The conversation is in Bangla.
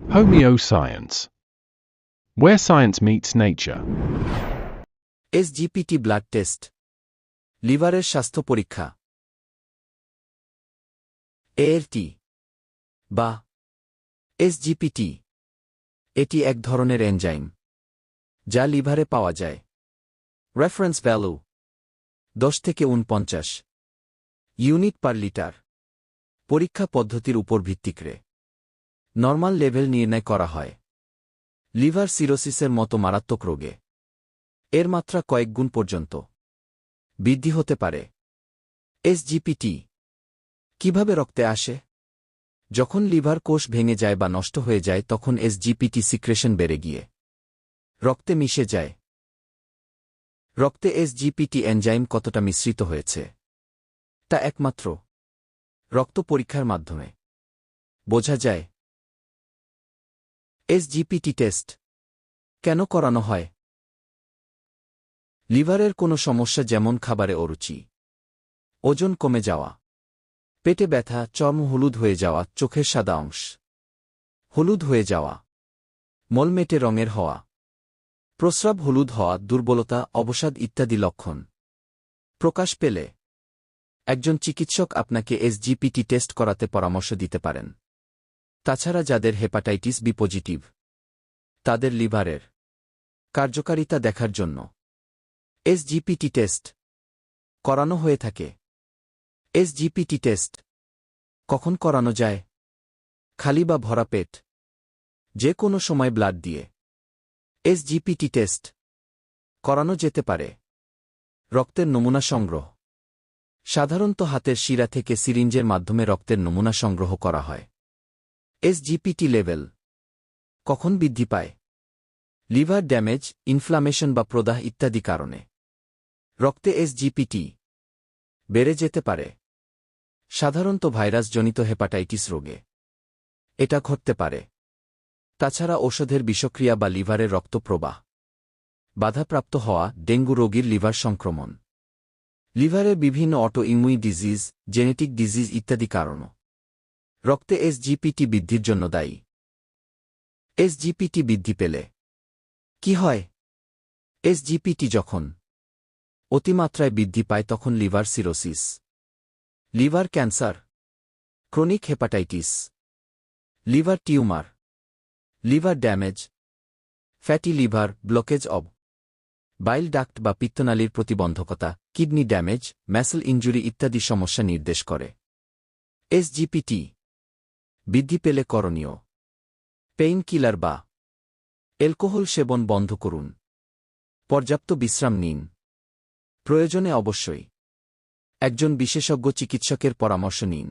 Homeo Science. Where science meets nature. SGPT blood test লিভারের স্বাস্থ্য পরীক্ষা এএরটি বা এসজিপিটি এটি এক ধরনের এনজাইম যা লিভারে পাওয়া যায় রেফারেন্স ভ্যালু দশ থেকে উনপঞ্চাশ ইউনিট পার লিটার পরীক্ষা পদ্ধতির উপর ভিত্তি করে নর্মাল লেভেল নির্ণয় করা হয়। লিভার সিরোসিসের মতো মারাত্মক রোগে। এর মাত্রা কয়েক গুণ পর্যন্ত। বৃদ্ধি হতে পারে। এসজিপিটি। কীভাবে রক্তে আসে? যখন লিভার কোষ ভেঙে যায় বা নষ্ট হয়ে যায়, তখন এসজিপিটি সিক্রেশন বেড়ে গিয়ে। রক্তে মিশে যায়। রক্তে এসজিপিটি এনজাইম কতটা মিশ্রিত হয়েছে? তা একমাত্র রক্ত পরীক্ষার মাধ্যমে। বোঝা যায়। এসজিপিটি টেস্ট কেন করানো হয়? লিভারের কোনো সমস্যা যেমন খাবারে অরুচি, ওজন কমে যাওয়া, পেটে ব্যথা, চর্ম হলুদ হয়ে যাওয়া, চোখের সাদা অংশ, হলুদ হয়ে যাওয়া, মলমেটে রঙের হওয়া, প্রস্রাব হলুদ হওয়া, দুর্বলতা, অবসাদ ইত্যাদি লক্ষণ। প্রকাশ পেলে। একজন চিকিৎসক আপনাকে এসজিপিটি টেস্ট করাতে পরামর্শ দিতে পারেন। তাছাড়া যাদের হেপাটাইটিস বি পজিটিভ, তাদের লিভারের কার্যকারিতা দেখার জন্য এসজিপিটি টেস্ট করানো হয়ে থাকে। এসজিপিটি টেস্ট কখন করানো যায়? খালি বা ভরা পেট? যে কোনো সময় ব্লাড দিয়ে এসজিপিটি টেস্ট করানো যেতে পারে। রক্তের নমুনা সংগ্রহ। সাধারণত হাতের শিরা থেকে সিরিঞ্জের মাধ্যমে রক্তের নমুনা সংগ্রহ করা হয়। এসজিপিটি লেভেল কখন বৃদ্ধি পায়? লিভার ড্যামেজ ইনফ্লামেশন বা প্রদাহ ইত্যাদি কারণে। রক্তে এসজিপিটি বেড়ে যেতে পারে। সাধারণত ভাইরাসজনিত হেপাটাইটিস রোগে। এটা ঘটতে পারে। তাছাড়া ওষুধের বিষক্রিয়া বা লিভারের রক্তপ্রবাহ। বাধাপ্রাপ্ত হওয়া ডেঙ্গু রোগীর লিভার সংক্রমণ। লিভারের বিভিন্ন অটো ইমুই ডিজিজ, জেনেটিক ডিজিজ ইত্যাদি কারণও। রক্তে এসজিপিটি বৃদ্ধির জন্য দায়ী। এসজিপিটি বৃদ্ধি পেলে কি হয়? এসজিপিটি যখন অতিমাত্রায় বৃদ্ধি পায় তখন liver cirrhosis, liver cancer, chronic hepatitis, liver tumour, liver damage, fatty liver, blockage of bile duct বা পিত্তনালীর প্রতিবন্ধকতা, কিডনি ড্যামেজ, ম্যাসেল ইঞ্জুরি ইত্যাদি সমস্যা নির্দেশ করে। এসজিপিটি বৃদ্ধি পেলে করণীয়। পেইন কিলার বা অ্যালকোহল সেবন বন্ধ করুন। পর্যাপ্ত বিশ্রাম নিন। প্রয়োজনে অবশ্যই একজন বিশেষজ্ঞ চিকিৎসকের পরামর্শ নিন।